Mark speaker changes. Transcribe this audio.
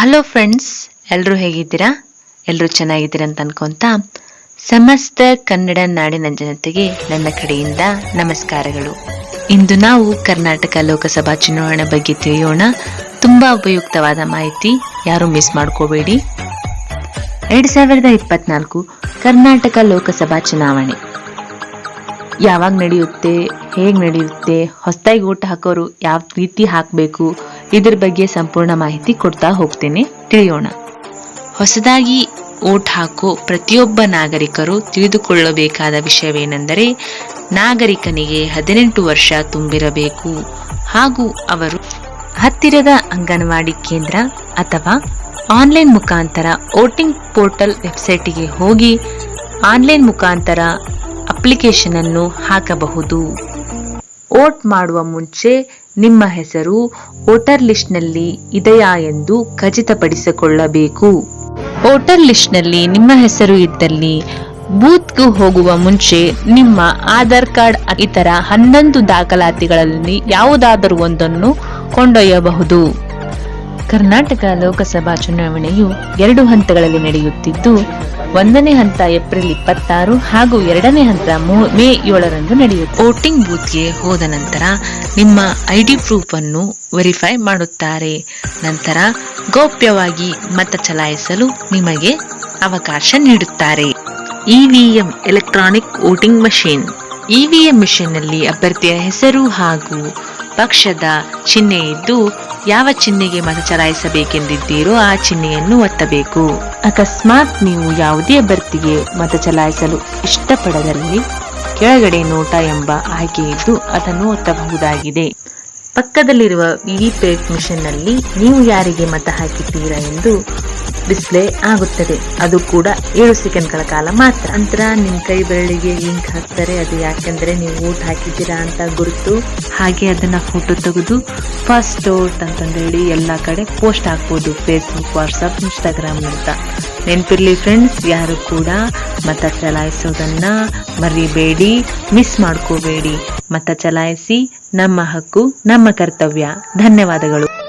Speaker 1: Hello friends ಎಲ್ಲರೂ ಹೇಗಿದ್ದೀರಾ? ಎಲ್ಲರೂ ಚೆನ್ನಾಗಿದ್ದೀರಾ ಅಂತ ಅನ್ಕೊಂತ ಸಮಸ್ತ ಕನ್ನಡ ನಾಡಿನ ಜನತೆಗೆ ನನ್ನ ಕಡೆಯಿಂದ ನಮಸ್ಕಾರಗಳು. ಇಂದು ನಾವು ಕರ್ನಾಟಕ ಲೋಕಸಭಾ ಚುನಾವಣೆ ಬಗ್ಗೆ ತಿಳಿಯೋಣ. ತುಂಬಾ ಉಪಯುಕ್ತವಾದ ಮಾಹಿತಿ ಯಾರು ಮಿಸ್ ಮಾಡ್ಕೋಬೇಡಿ. ಎರಡ್ ಸಾವಿರದ ಇಪ್ಪತ್ನಾಲ್ಕು ಕರ್ನಾಟಕ ಲೋಕಸಭಾ ಚುನಾವಣೆ. ಯಾವಾಗ ನಡೆಯುತ್ತೆ, ಹೇಗೆ ನಡೆಯುತ್ತೆ, ಹೊಸದಾಗಿ ಓಟ್ ಹಾಕೋರು ಯಾವ ರೀತಿ ಹಾಕಬೇಕು ಇದ್ರ ಬಗ್ಗೆ ಸಂಪೂರ್ಣ ಮಾಹಿತಿ ಕೊಡ್ತಾ ಹೋಗ್ತೇನೆ. ತಿಳಿಯೋಣ. ಹೊಸದಾಗಿ ಓಟ್ ಹಾಕೋ ಪ್ರತಿಯೊಬ್ಬ ನಾಗರಿಕರು ತಿಳಿದುಕೊಳ್ಳಬೇಕಾದ ವಿಷಯವೇನೆಂದರೆ, ನಾಗರಿಕನಿಗೆ ಹದಿನೆಂಟು ವರ್ಷ ತುಂಬಿರಬೇಕು. ಹಾಗೂ ಅವರು ಹತ್ತಿರದ ಅಂಗನವಾಡಿ ಕೇಂದ್ರ ಅಥವಾ ಆನ್ಲೈನ್ ಮುಖಾಂತರ ವೋಟಿಂಗ್ ಪೋರ್ಟಲ್ ವೆಬ್ಸೈಟಿಗೆ ಹೋಗಿ ಆನ್ಲೈನ್ ಮುಖಾಂತರ ಅಪ್ಲಿಕೇಶನ್ ಅನ್ನು ಹಾಕಬಹುದು. ವೋಟ್ ಮಾಡುವ ಮುಂಚೆ ನಿಮ್ಮ ಹೆಸರು ವೋಟರ್ ಲಿಸ್ಟ್ನಲ್ಲಿ ಇದೆಯಾ ಎಂದು ಖಚಿತಪಡಿಸಿಕೊಳ್ಳಬೇಕು. ವೋಟರ್ ಲಿಸ್ಟ್ನಲ್ಲಿ ನಿಮ್ಮ ಹೆಸರು ಇದ್ದಲ್ಲಿ ಬೂತ್ಗೂ ಹೋಗುವ ಮುಂಚೆ ನಿಮ್ಮ ಆಧಾರ್ ಕಾರ್ಡ್ ಇತರ ಹನ್ನೊಂದು ದಾಖಲಾತಿಗಳಲ್ಲಿ ಯಾವುದಾದರೂ ಒಂದನ್ನು ಕೊಂಡೊಯ್ಯಬಹುದು. ಕರ್ನಾಟಕ ಲೋಕಸಭಾ ಚುನಾವಣೆಯು ಎರಡು ಹಂತಗಳಲ್ಲಿ ನಡೆಯುತ್ತಿದ್ದು ಒಂದನೇ ಹಂತ ಏಪ್ರಿಲ್ ಇಪ್ಪತ್ತಾರು ಹಾಗೂ ಎರಡನೇ ಹಂತ ಮೂ- ಏಳರಂದು ನಡೆಯುತ್ತೆ. ವೋಟಿಂಗ್ ಬೂತ್ಗೆ ಹೋದ ನಂತರ ನಿಮ್ಮ ಐಡಿ ಪ್ರೂಫ್ ಅನ್ನು ವೆರಿಫೈ ಮಾಡುತ್ತಾರೆ. ನಂತರ ಗೌಪ್ಯವಾಗಿ ಮತ ಚಲಾಯಿಸಲು ನಿಮಗೆ ಅವಕಾಶ ನೀಡುತ್ತಾರೆ. EVM electronic voting machine. EVM ನಲ್ಲಿ ಅಭ್ಯರ್ಥಿಯ ಹೆಸರು ಹಾಗೂ ಪಕ್ಷದ ಚಿಹ್ನೆ ಇದ್ದು ಯಾವ ಚಿಹ್ನೆಗೆ ಮತ ಚಲಾಯಿಸಬೇಕೆಂದಿದ್ದೀರೋ ಆ ಚಿಹ್ನೆಯನ್ನು ಒತ್ತಬೇಕು. ಅಕಸ್ಮಾತ್ ನೀವು ಯಾವುದೇ ಅಭ್ಯರ್ಥಿಗೆ ಮತ ಚಲಾಯಿಸಲು ಇಷ್ಟಪಡದಲ್ಲಿ ಕೆಳಗಡೆ ನೋಟ ಎಂಬ ಆಯ್ಕೆ ಇದ್ದು ಅದನ್ನು ಒತ್ತಬಹುದಾಗಿದೆ. ಪಕ್ಕದಲ್ಲಿರುವ ವಿವಿಪ್ಯಾಟ್ ಮಿಷನ್ನಲ್ಲಿ ನೀವು ಯಾರಿಗೆ ಮತ ಹಾಕಿದ್ದೀರಾ ಎಂದು ಡಿಸ್ಪ್ಲೇ ಆಗುತ್ತದೆ. ಅದು ಕೂಡ ಏಳು ಸೆಕೆಂಡ್ಗಳ ಕಾಲ ಮಾತ್ರ. ನಂತರ ನಿಮ್ಮ ಕೈ ಬೆರಳಿಗೆ ಲಿಂಕ್ ಹಾಕ್ತಾರೆ. ಅದು ಯಾಕೆಂದ್ರೆ ನೀವು ಊಟ ಹಾಕಿದ್ದೀರಾ ಅಂತ ಗುರುತು. ಹಾಗೆ ಅದನ್ನ ಫೋಟೋ ತೆಗೆದು ಫಸ್ಟ್ ವೋಟ್ ಅಂತಂದೇಳಿ ಎಲ್ಲ ಕಡೆ ಪೋಸ್ಟ್ ಹಾಕ್ಬೋದು. ಫೇಸ್ಬುಕ್ ವಾಟ್ಸಪ್ ಇನ್ಸ್ಟಾಗ್ರಾಮ್ ಅಂತ. ನೆನಪಿರ್ಲಿ ಫ್ರೆಂಡ್ಸ್ ಯಾರು ಕೂಡ ಮತ ಚಲಾಯಿಸೋದನ್ನ ಮರಿಬೇಡಿ ಮಿಸ್ ಮಾಡ್ಕೋಬೇಡಿ. ಮತ ಚಲಾಯಿಸಿ ನಮ್ಮ ಹಕ್ಕು, ನಮ್ಮ ಕರ್ತವ್ಯ. ಧನ್ಯವಾದಗಳು.